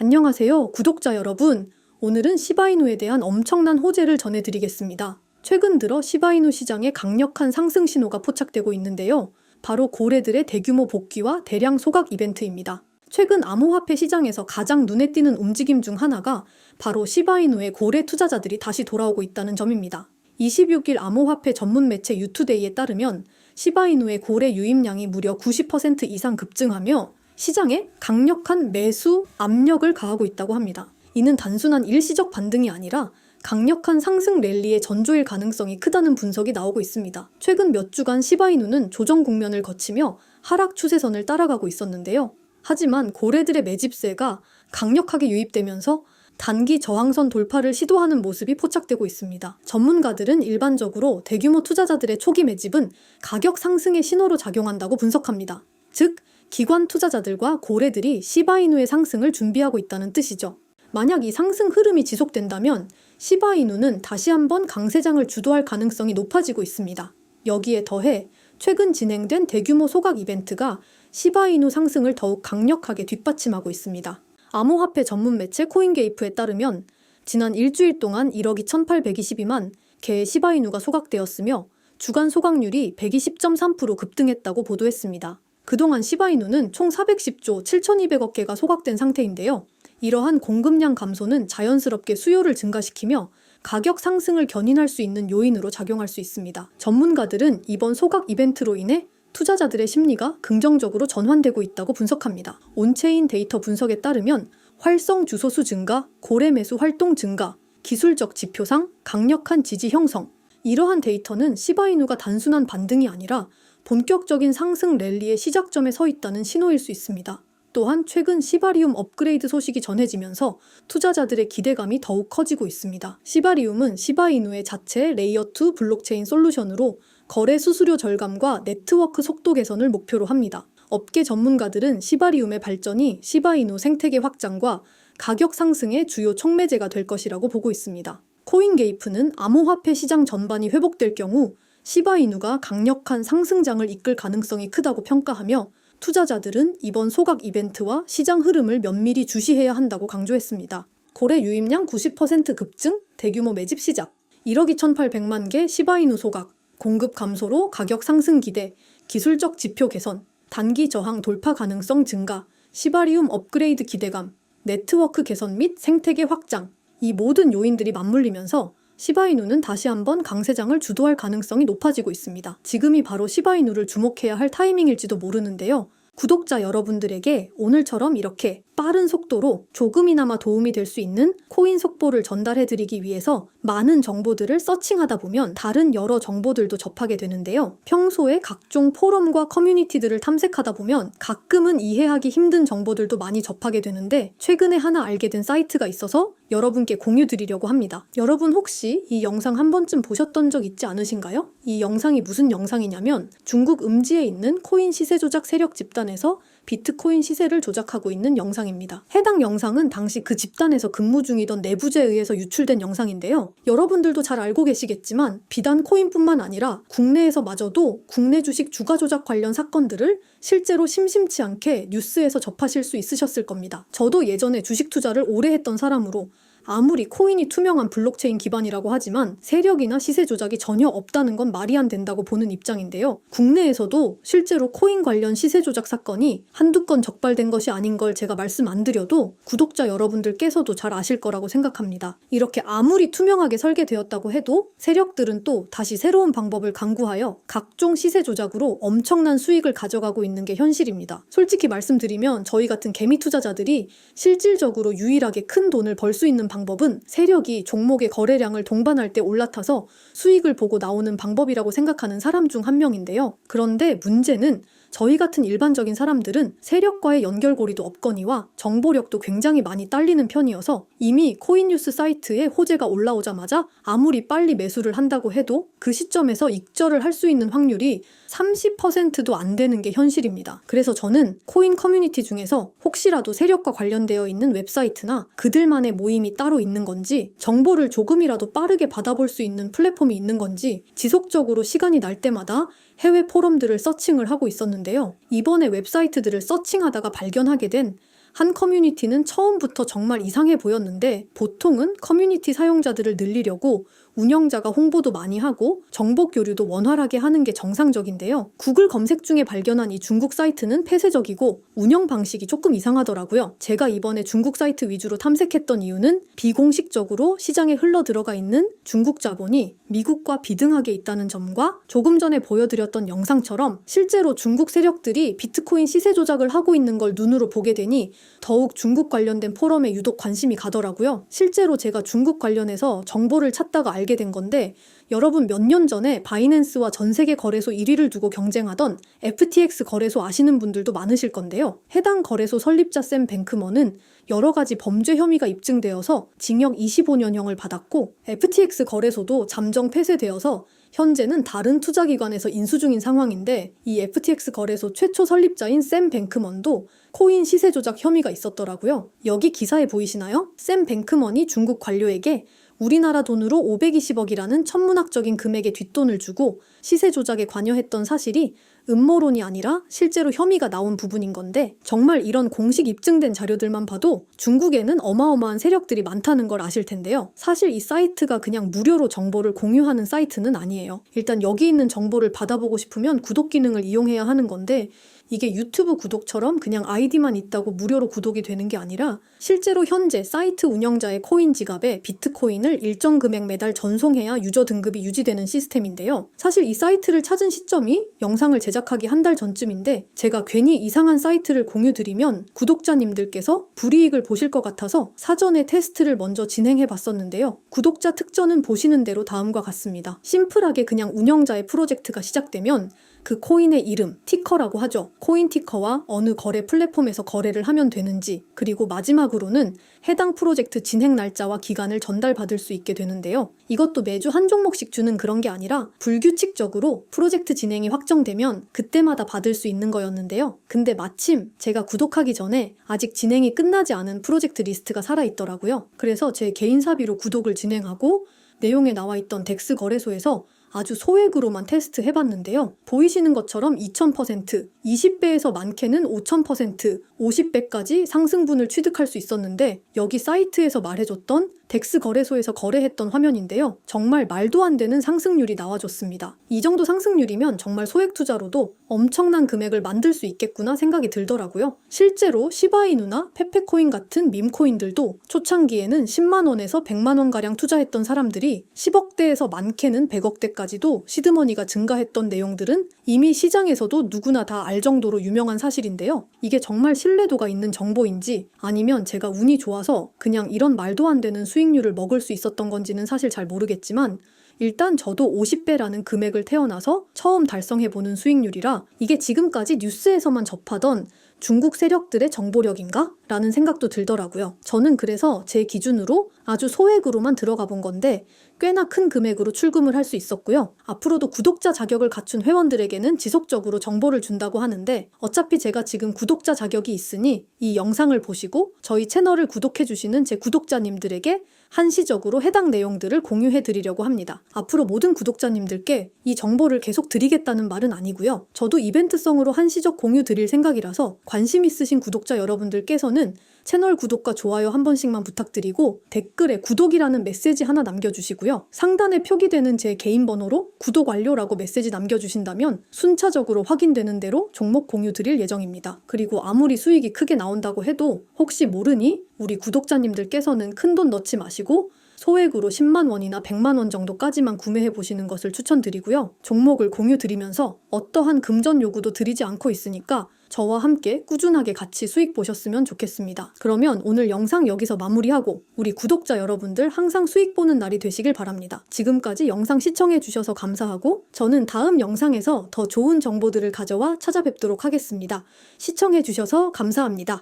안녕하세요, 구독자 여러분. 오늘은 시바이누에 대한 엄청난 호재를 전해드리겠습니다. 최근 들어 시바이누 시장에 강력한 상승 신호가 포착되고 있는데요. 바로 고래들의 대규모 복귀와 대량 소각 이벤트입니다. 최근 암호화폐 시장에서 가장 눈에 띄는 움직임 중 하나가 바로 시바이누의 고래 투자자들이 다시 돌아오고 있다는 점입니다. 26일 암호화폐 전문 매체 유투데이에 따르면 시바이누의 고래 유입량이 무려 90% 이상 급증하며 시장에 강력한 매수 압력을 가하고 있다고 합니다. 이는 단순한 일시적 반등이 아니라 강력한 상승 랠리의 전조일 가능성이 크다는 분석이 나오고 있습니다. 최근 몇 주간 시바이누는 조정 국면을 거치며 하락 추세선을 따라가고 있었는데요. 하지만 고래들의 매집세가 강력하게 유입되면서 단기 저항선 돌파를 시도하는 모습이 포착되고 있습니다. 전문가들은 일반적으로 대규모 투자자들의 초기 매집은 가격 상승의 신호로 작용한다고 분석합니다. 즉, 기관 투자자들과 고래들이 시바이누의 상승을 준비하고 있다는 뜻이죠. 만약 이 상승 흐름이 지속된다면 시바이누는 다시 한번 강세장을 주도할 가능성이 높아지고 있습니다. 여기에 더해 최근 진행된 대규모 소각 이벤트가 시바이누 상승을 더욱 강력하게 뒷받침하고 있습니다. 암호화폐 전문 매체 코인게이프에 따르면 지난 일주일 동안 1억 2,822만 개의 시바이누가 소각되었으며 주간 소각률이 120.3% 급등했다고 보도했습니다. 그동안 시바이누는 총 410조 7,200억 개가 소각된 상태인데요. 이러한 공급량 감소는 자연스럽게 수요를 증가시키며 가격 상승을 견인할 수 있는 요인으로 작용할 수 있습니다. 전문가들은 이번 소각 이벤트로 인해 투자자들의 심리가 긍정적으로 전환되고 있다고 분석합니다. 온체인 데이터 분석에 따르면 활성 주소수 증가, 고래 매수 활동 증가, 기술적 지표상 강력한 지지 형성. 이러한 데이터는 시바이누가 단순한 반등이 아니라 본격적인 상승 랠리의 시작점에 서 있다는 신호일 수 있습니다. 또한 최근 시바리움 업그레이드 소식이 전해지면서 투자자들의 기대감이 더욱 커지고 있습니다. 시바리움은 시바이누의 자체 레이어2 블록체인 솔루션으로 거래 수수료 절감과 네트워크 속도 개선을 목표로 합니다. 업계 전문가들은 시바리움의 발전이 시바이누 생태계 확장과 가격 상승의 주요 촉매제가 될 것이라고 보고 있습니다. 코인게이프는 암호화폐 시장 전반이 회복될 경우 시바이누가 강력한 상승장을 이끌 가능성이 크다고 평가하며 투자자들은 이번 소각 이벤트와 시장 흐름을 면밀히 주시해야 한다고 강조했습니다. 고래 유입량 90% 급증, 대규모 매집 시작, 1억 2,800만 개 시바이누 소각, 공급 감소로 가격 상승 기대, 기술적 지표 개선, 단기 저항 돌파 가능성 증가, 시바리움 업그레이드 기대감, 네트워크 개선 및 생태계 확장, 이 모든 요인들이 맞물리면서 시바이누는 다시 한번 강세장을 주도할 가능성이 높아지고 있습니다. 지금이 바로 시바이누를 주목해야 할 타이밍일지도 모르는데요. 구독자 여러분들에게 오늘처럼 이렇게 빠른 속도로 조금이나마 도움이 될 수 있는 코인 속보를 전달해 드리기 위해서 많은 정보들을 서칭하다 보면 다른 여러 정보들도 접하게 되는데요. 평소에 각종 포럼과 커뮤니티들을 탐색하다 보면 가끔은 이해하기 힘든 정보들도 많이 접하게 되는데 최근에 하나 알게 된 사이트가 있어서 여러분께 공유 드리려고 합니다. 여러분 혹시 이 영상 한 번쯤 보셨던 적 있지 않으신가요? 이 영상이 무슨 영상이냐면 중국 음지에 있는 코인 시세 조작 세력 집단에서 비트코인 시세를 조작하고 있는 영상입니다. 해당 영상은 당시 그 집단에서 근무 중이던 내부자에 의해서 유출된 영상인데요. 여러분들도 잘 알고 계시겠지만 비단 코인뿐만 아니라 국내에서 마저도 국내 주식 주가 조작 관련 사건들을 실제로 심심치 않게 뉴스에서 접하실 수 있으셨을 겁니다. 저도 예전에 주식 투자를 오래 했던 사람으로 아무리 코인이 투명한 블록체인 기반이라고 하지만 세력이나 시세 조작이 전혀 없다는 건 말이 안 된다고 보는 입장인데요. 국내에서도 실제로 코인 관련 시세 조작 사건이 한두 건 적발된 것이 아닌 걸 제가 말씀 안 드려도 구독자 여러분들께서도 잘 아실 거라고 생각합니다. 이렇게 아무리 투명하게 설계되었다고 해도 세력들은 또 다시 새로운 방법을 강구하여 각종 시세 조작으로 엄청난 수익을 가져가고 있는 게 현실입니다. 솔직히 말씀드리면 저희 같은 개미 투자자들이 실질적으로 유일하게 큰 돈을 벌 수 있는 방법은 세력이 종목의 거래량을 동반할 때 올라타서 수익을 보고 나오는 방법이라고 생각하는 사람 중 한 명인데요. 그런데 문제는 저희 같은 일반적인 사람들은 세력과의 연결고리도 없거니와 정보력도 굉장히 많이 딸리는 편이어서 이미 코인뉴스 사이트에 호재가 올라오자마자 아무리 빨리 매수를 한다고 해도 그 시점에서 익절을 할 수 있는 확률이 30%도 안 되는 게 현실입니다. 그래서 저는 코인 커뮤니티 중에서 혹시라도 세력과 관련되어 있는 웹사이트나 그들만의 모임이 따로 있는 건지 정보를 조금이라도 빠르게 받아볼 수 있는 플랫폼이 있는 건지 지속적으로 시간이 날 때마다 해외 포럼들을 서칭을 하고 있었는데요. 이번에 웹사이트들을 서칭하다가 발견하게 된 한 커뮤니티는 처음부터 정말 이상해 보였는데 보통은 커뮤니티 사용자들을 늘리려고 운영자가 홍보도 많이 하고 정보 교류도 원활하게 하는 게 정상적인데요. 구글 검색 중에 발견한 이 중국 사이트는 폐쇄적이고 운영 방식이 조금 이상하더라고요. 제가 이번에 중국 사이트 위주로 탐색했던 이유는 비공식적으로 시장에 흘러 들어가 있는 중국 자본이 미국과 비등하게 있다는 점과 조금 전에 보여드렸던 영상처럼 실제로 중국 세력들이 비트코인 시세 조작을 하고 있는 걸 눈으로 보게 되니 더욱 중국 관련된 포럼에 유독 관심이 가더라고요. 실제로 제가 중국 관련해서 정보를 찾다가 알게 된 건데 여러분 몇 년 전에 바이낸스와 전 세계 거래소 1위를 두고 경쟁하던 FTX 거래소 아시는 분들도 많으실 건데요. 해당 거래소 설립자 샘 뱅크먼은 여러 가지 범죄 혐의가 입증되어서 징역 25년형을 받았고 FTX 거래소도 잠정 폐쇄되어서 현재는 다른 투자기관에서 인수 중인 상황인데 이 FTX 거래소 최초 설립자인 샘 뱅크먼도 코인 시세 조작 혐의가 있었더라고요. 여기 기사에 보이시나요? 샘 뱅크먼이 중국 관료에게 우리나라 돈으로 520억이라는 천문학적인 금액의 뒷돈을 주고 시세 조작에 관여했던 사실이 음모론이 아니라 실제로 혐의가 나온 부분인 건데 정말 이런 공식 입증된 자료들만 봐도 중국에는 어마어마한 세력들이 많다는 걸 아실 텐데요. 사실 이 사이트가 그냥 무료로 정보를 공유하는 사이트는 아니에요. 일단 여기 있는 정보를 받아보고 싶으면 구독 기능을 이용해야 하는 건데 이게 유튜브 구독처럼 그냥 아이디만 있다고 무료로 구독이 되는 게 아니라 실제로 현재 사이트 운영자의 코인 지갑에 비트코인을 일정 금액 매달 전송해야 유저 등급이 유지되는 시스템인데요. 사실 이 사이트를 찾은 시점이 영상을 제작하기 한 달 전쯤인데 제가 괜히 이상한 사이트를 공유드리면 구독자님들께서 불이익을 보실 것 같아서 사전에 테스트를 먼저 진행해 봤었는데요. 구독자 특전은 보시는 대로 다음과 같습니다. 심플하게 그냥 운영자의 프로젝트가 시작되면 그 코인의 이름, 티커라고 하죠. 코인 티커와 어느 거래 플랫폼에서 거래를 하면 되는지, 그리고 마지막으로는 해당 프로젝트 진행 날짜와 기간을 전달받을 수 있게 되는데요. 이것도 매주 한 종목씩 주는 그런 게 아니라 불규칙적으로 프로젝트 진행이 확정되면 그때마다 받을 수 있는 거였는데요. 근데 마침 제가 구독하기 전에 아직 진행이 끝나지 않은 프로젝트 리스트가 살아있더라고요. 그래서 제 개인 사비로 구독을 진행하고 내용에 나와 있던 덱스 거래소에서 아주 소액으로만 테스트 해봤는데요. 보이시는 것처럼 2000%, 20배에서 많게는 5000%, 50배까지 상승분을 취득할 수 있었는데 여기 사이트에서 말해줬던 덱스 거래소에서 거래했던 화면인데요. 정말 말도 안 되는 상승률이 나와줬습니다. 이 정도 상승률이면 정말 소액 투자로도 엄청난 금액을 만들 수 있겠구나 생각이 들더라고요. 실제로 시바이누나 페페코인 같은 밈코인들도 초창기에는 10만원에서 100만원가량 투자했던 사람들이 10억대에서 많게는 100억대까지도 시드머니가 증가했던 내용들은 이미 시장에서도 누구나 다 알 정도로 유명한 사실인데요. 이게 정말 신뢰도가 있는 정보인지 아니면 제가 운이 좋아서 그냥 이런 말도 안 되는 수익률을 먹을 수 있었던 건지는 사실 잘 모르겠지만 일단 저도 50배라는 금액을 태어나서 처음 달성해보는 수익률이라 이게 지금까지 뉴스에서만 접하던 중국 세력들의 정보력인가? 라는 생각도 들더라고요. 저는 그래서 제 기준으로 아주 소액으로만 들어가 본 건데 꽤나 큰 금액으로 출금을 할 수 있었고요. 앞으로도 구독자 자격을 갖춘 회원들에게는 지속적으로 정보를 준다고 하는데 어차피 제가 지금 구독자 자격이 있으니 이 영상을 보시고 저희 채널을 구독해 주시는 제 구독자님들에게 한시적으로 해당 내용들을 공유해 드리려고 합니다. 앞으로 모든 구독자님들께 이 정보를 계속 드리겠다는 말은 아니고요. 저도 이벤트성으로 한시적 공유 드릴 생각이라서 관심 있으신 구독자 여러분들께서는 채널 구독과 좋아요 한 번씩만 부탁드리고 댓글에 구독이라는 메시지 하나 남겨주시고요. 상단에 표기되는 제 개인 번호로 구독 완료라고 메시지 남겨주신다면 순차적으로 확인되는 대로 종목 공유 드릴 예정입니다. 그리고 아무리 수익이 크게 나온다고 해도 혹시 모르니 우리 구독자님들께서는 큰 돈 넣지 마시고 소액으로 10만 원이나 100만 원 정도까지만 구매해 보시는 것을 추천드리고요. 종목을 공유 드리면서 어떠한 금전 요구도 드리지 않고 있으니까 저와 함께 꾸준하게 같이 수익 보셨으면 좋겠습니다. 그러면 오늘 영상 여기서 마무리하고 우리 구독자 여러분들 항상 수익 보는 날이 되시길 바랍니다. 지금까지 영상 시청해 주셔서 감사하고 저는 다음 영상에서 더 좋은 정보들을 가져와 찾아뵙도록 하겠습니다. 시청해 주셔서 감사합니다.